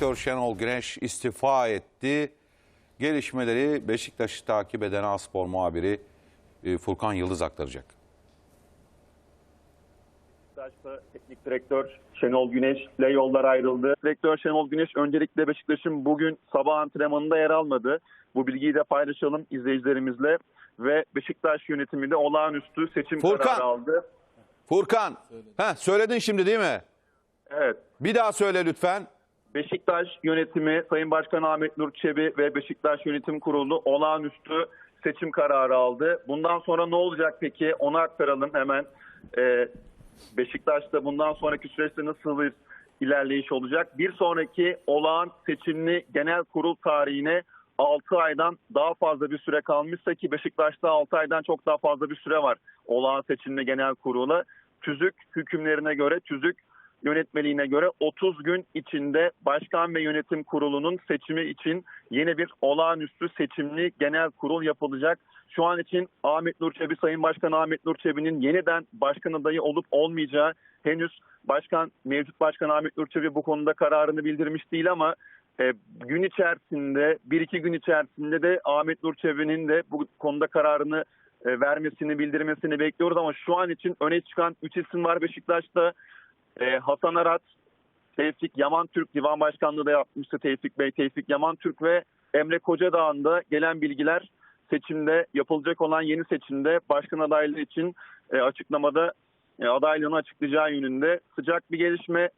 direktör Şenol Güneş istifa etti. Gelişmeleri Beşiktaş'ı takip eden Aspor muhabiri e, Furkan Yıldız aktaracak. Beşiktaş'ta teknik direktör Şenol Güneş ile yollar ayrıldı. Direktör Şenol Güneş öncelikle Beşiktaş'ın bugün sabah antrenmanında yer almadı. Bu bilgiyi de paylaşalım izleyicilerimizle. Ve Beşiktaş yönetimi de olağanüstü seçim Furkan. kararı aldı. Furkan, ha, söyledin şimdi değil mi? Evet. Bir daha söyle lütfen. Beşiktaş yönetimi, Sayın Başkan Ahmet Nur Çebi ve Beşiktaş Yönetim Kurulu olağanüstü seçim kararı aldı. Bundan sonra ne olacak peki? Onu aktaralım hemen. Ee, Beşiktaş'ta bundan sonraki süreçte nasıl bir ilerleyiş olacak? Bir sonraki olağan seçimli genel kurul tarihine 6 aydan daha fazla bir süre kalmışsa ki Beşiktaş'ta 6 aydan çok daha fazla bir süre var olağan seçimli genel kurula. Tüzük hükümlerine göre tüzük yönetmeliğine göre 30 gün içinde başkan ve yönetim kurulunun seçimi için yeni bir olağanüstü seçimli genel kurul yapılacak. Şu an için Ahmet Nur Çebi, Sayın Başkan Ahmet Nur Çebi'nin yeniden başkan adayı olup olmayacağı henüz başkan, mevcut başkan Ahmet Nur Çebi bu konuda kararını bildirmiş değil ama e, gün içerisinde, bir iki gün içerisinde de Ahmet Nur Çebi'nin de bu konuda kararını e, vermesini, bildirmesini bekliyoruz ama şu an için öne çıkan 3 isim var Beşiktaş'ta. Ee, Hasan Arat, Tevfik Yaman Türk divan başkanlığı da yapmıştı Tevfik Bey, Tevfik Yaman Türk ve Emre Kocadağ'ında gelen bilgiler seçimde yapılacak olan yeni seçimde başkan adaylığı için e, açıklamada e, adaylığını açıklayacağı yönünde sıcak bir gelişme.